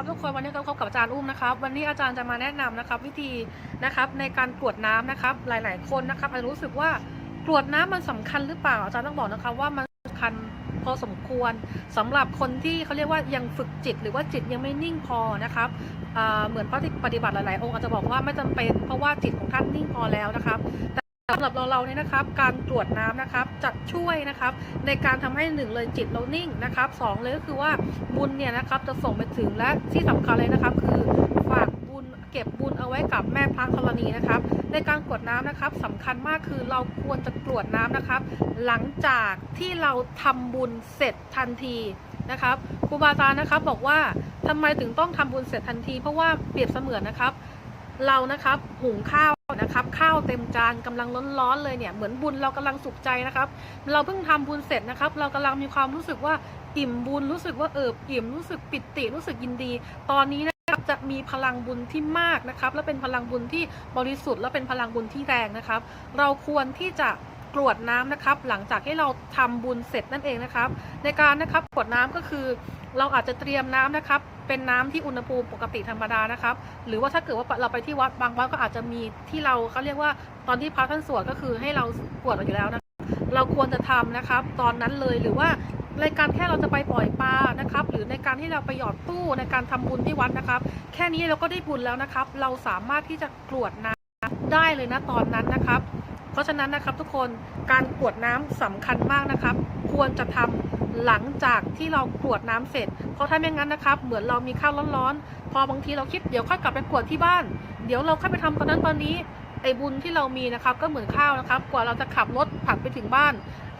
ครับทุกคนวันนี้ก็พบกับอาจารย์อุ้มนะครับ วันนี้อาจารย์จะมาแนะนำนะครับ วิธีนะครับในการกรวดน้ำนะครับ หลาย ๆ คนนะครับอาจจะรู้สึกว่ากรวดน้ำมันสำคัญหรือเปล่า อาจารย์ต้องบอกนะครับว่ามันสำคัญพอสมควรสำหรับคนที่เขาเรียกว่ายังฝึกจิต หรือว่าจิตยังไม่นิ่งพอนะครับเหมือนพระปฏิบัติหลาย ๆ องค์อาจจะบอกว่าไม่จำเป็นเพราะว่าจิตของท่านนิ่งพอแล้วนะครับ สำหรับเราเราเนี่ยนะครับ การตรวจน้ำนะครับจะช่วยนะครับในการทำให้หนึ่งเลยจิตเรานิ่งนะครับสองเลยก็คือว่าบุญเนี่ยนะครับจะส่งไปถึงและที่สำคัญเลยนะครับ คือฝากบุญเก็บบุญเอาไว้กับแม่พระธรณีนะครับ ในการกรวดน้ำนะครับสำคัญมากคือเราควรจะกรวดน้ำนะครับ หลังจากที่เราทำบุญเสร็จทันทีนะครับครูบาอาจารย์นะครับบอกว่าทำไมถึงต้องทำบุญเสร็จทันที เพราะว่าเปรียบเสมือนนะครับ เรานะครับหุงข้าว นะครับข้าวเต็มจานกำลังร้อนๆเลยเนี่ยเหมือนบุญเรากำลังสุขใจนะครับ เราเพิ่งทำบุญเสร็จนะครับ เรากำลังมีความรู้สึกว่าอิ่มบุญรู้สึกว่าเอิบอิ่มรู้สึกปิติรู้สึกยินดี ตอนนี้นะครับจะมีพลังบุญที่มากนะครับ และเป็นพลังบุญที่บริสุทธิ์และเป็นพลังบุญที่แรงนะครับ เราควรที่จะกรวดน้ำนะครับ หลังจากที่เราทำบุญเสร็จนั่นเองนะครับ ในการนะครับกรวดน้ำก็คือ เราอาจจะเตรียมน้ำนะครับ เป็นน้ำที่อุณหภูมิปกติธรรมดานะครับ หรือว่าถ้าเกิดว่าเราไปที่วัดบางวัดก็อาจจะมีที่เราเขาเรียกว่าตอนที่พระท่านสวดก็คือให้เรากวดอยู่แล้วนะเราควรจะทำนะครับ ตอนนั้นเลยหรือว่าในการแค่เราจะไปปล่อยปลานะครับ หรือในการที่เราไปหยอดตู้ในการทำบุญที่วัดนะครับ แค่นี้เราก็ได้บุญแล้วนะครับ เราสามารถที่จะกรวดน้ำได้เลยนะตอนนั้นนะครับ เพราะฉะนั้นนะครับทุกคนการกรวดน้ำสำคัญมากนะครับ ควรจะทำ หลังจากที่เรากรวดน้ำเสร็จ เพราะถ้าไม่งั้นนะครับ เหมือนเรามีข้าวร้อนๆ พอบางทีเราคิดเดี๋ยวค่อยกลับไปกรวดที่บ้าน เดี๋ยวเราค่อยไปทำตอนนั้นตอนนี้ไอ้บุญที่เรามีนะครับ ก็เหมือนข้าวนะครับ กว่าเราจะขับรถผ่านไปถึงบ้าน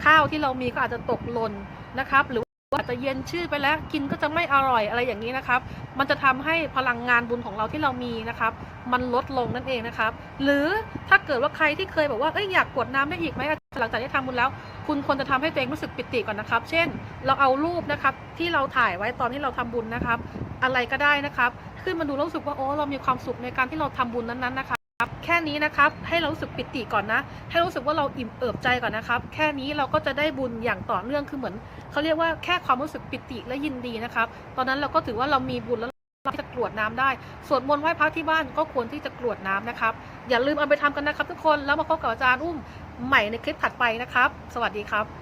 ข้าวที่เรามีก็อาจจะตกหล่นนะครับ หรืออาจจะเย็นชื่อไปแล้วกินก็จะไม่อร่อยอะไรอย่างนี้นะครับ มันจะทำให้พลังงานบุญของเราที่เรามีนะครับ มันลดลงนั่นเองนะครับ หรือถ้าเกิดว่าใครที่เคยบอกว่าเอ้ยอยากกรวดน้ำได้อีกไหมหลังจากที่ทำบุญแล้ว คุณควรจะทำให้ตัวเองรู้สึกปิติก่อนนะครับ เช่น เราเอารูปนะครับที่เราถ่ายไว้ตอนที่เราทำบุญนะครับ อะไรก็ได้นะครับ ขึ้นมาดูรู้สึกว่าโอ้เรามีความสุขในการที่เราทำบุญนั้นๆนะครับแค่นี้นะครับให้เรารู้สึกปิติก่อนนะ ให้รู้สึกว่าเราอิ่มเอิบใจก่อนนะครับ แค่นี้เราก็จะได้บุญอย่างต่อเนื่องคือเหมือนเขาเรียกว่าแค่ความรู้สึกปิติและยินดีนะครับ ตอนนั้นเราก็ถือว่าเรามีบุญแล้วเราจะกรวดน้ำได้สวดมนต์ไหว้พระที่บ้านก็ควรที่จะกรวดน้ำนะครับ อย่าลืมเอาไปทำกันนะครับทุกคนแล้วมาพบกับอาจารย์อุ้มใหม่ในคลิปถัดไปนะครับ สวัสดีครับ